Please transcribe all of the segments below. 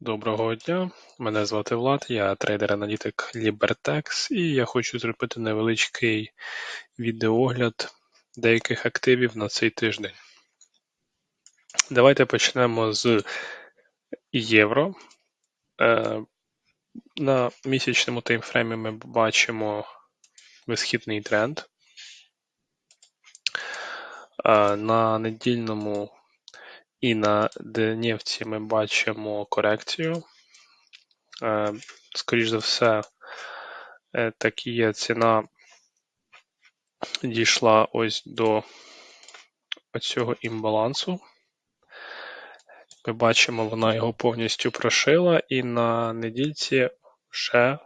Доброго дня, мене звати Влад, я трейдер-аналітик Libertex і я хочу зробити невеличкий відеогляд деяких активів на цей тиждень. Давайте почнемо з євро. Е, на місячному таймфреймі ми бачимо висхідний тренд. Е, на недільному і на днівці ми бачимо корекцію. Е, скоріш за все, е, так є ціна дійшла ось до цього імбалансу. Ми бачимо, вона його повністю прошила, і на недільці вже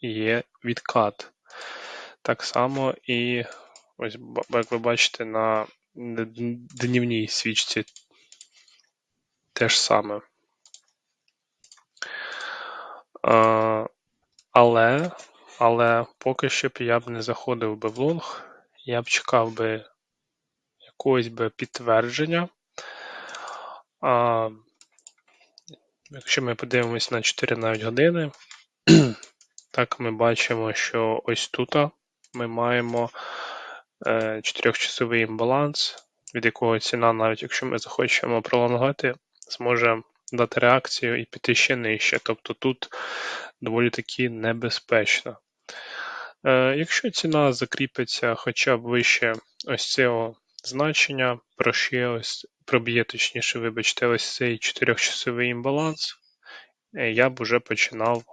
є відкат. Так само і ось, як ви бачите, на днівній свічці те ж саме. Але але поки що б я б не заходив би в лонг, я б чекав би якогось би підтвердження. А, Якщо ми подивимось на 4 навіть години, так ми бачимо, що ось тут ми маємо 4-часовий е, імбаланс, від якого ціна, навіть якщо ми захочемо пролонгувати, зможе дати реакцію і піти ще нижче. Тобто тут доволі таки небезпечно. Е, якщо ціна закріпиться хоча б вище ось цього значення, ось, проб'є, точніше, вибачте, ось цей 4-часовий імбаланс, е, я б уже починав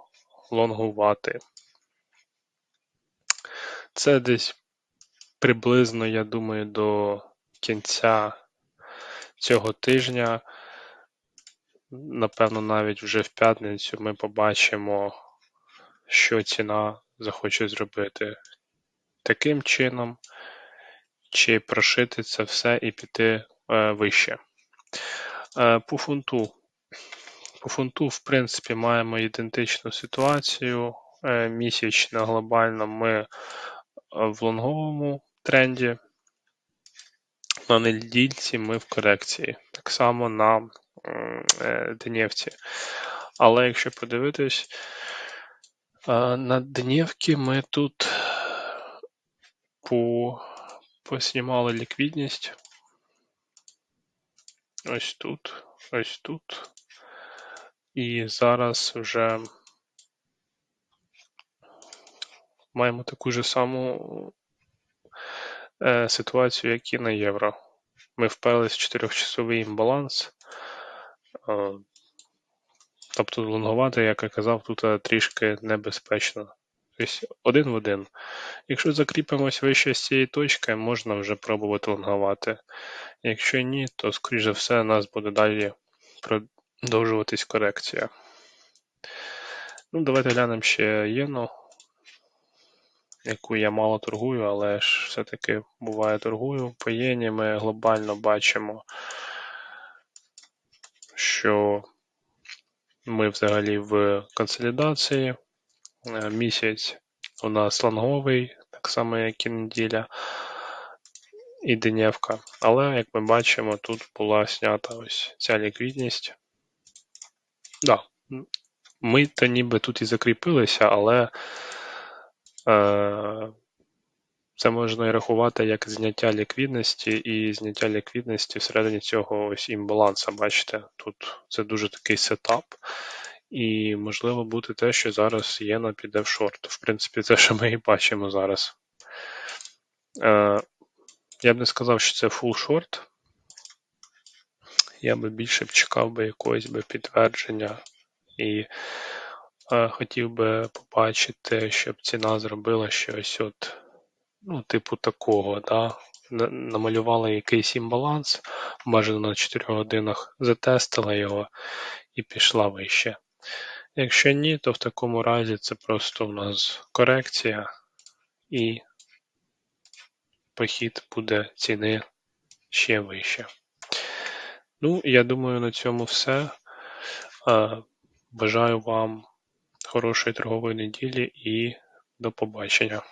лонгувати. Це десь приблизно, я думаю, до кінця цього тижня. Напевно, навіть вже в п'ятницю ми побачимо, що ціна захоче зробити таким чином, чи прошити це все і піти е, вище. Е, По фунту. По фунту, в принципі, маємо ідентичну ситуацію. Е, Місячно глобально ми в лонговому тренді. На недільці ми в корекції. Так само на е, Днівці. Але якщо подивитись, е, на Днівки ми тут по, поснімали ліквідність. Ось тут, ось тут. І зараз вже маємо таку ж саму ситуацію, як і на євро. Ми вперлись в 4-часовий імбаланс. Е, тобто лонгувати, як я казав, тут трішки небезпечно. Тобто один в один. Якщо закріпимось вище з цієї точки, можна вже пробувати лонгувати. Якщо ні, то, скоріш за все, у нас буде далі продовжуватись корекція. Ну, Давайте глянемо ще єну, яку я мало торгую, але ж все-таки буває торгую. По єні ми глобально бачимо, що ми взагалі в консолідації. Е, місяць у нас лонговий, так само, як і неділя, і денєвка. Але, як ми бачимо, тут була снята ось ця ліквідність. Да, ми то ніби тут і закріпилися, але це можна і рахувати як зняття ліквідності, і зняття ліквідності всередині цього ось імбаланса. Бачите, тут це дуже такий сетап. І можливо бути те, що зараз єна піде в шорт. В принципі, це що ми і бачимо зараз. Е, Я б не сказав, що це фул шорт. Я би більше б чекав би якогось би підтвердження і е, хотів би побачити, щоб ціна зробила щось от, ну, типу такого. да? Намалювала якийсь імбаланс, бажано на 4 годинах затестила його і пішла вище. Якщо ні, то в такому разі це просто у нас корекція і похід буде ціни ще вище. Ну, я думаю, на цьому все. Бажаю вам хорошої торгової неділі і до побачення.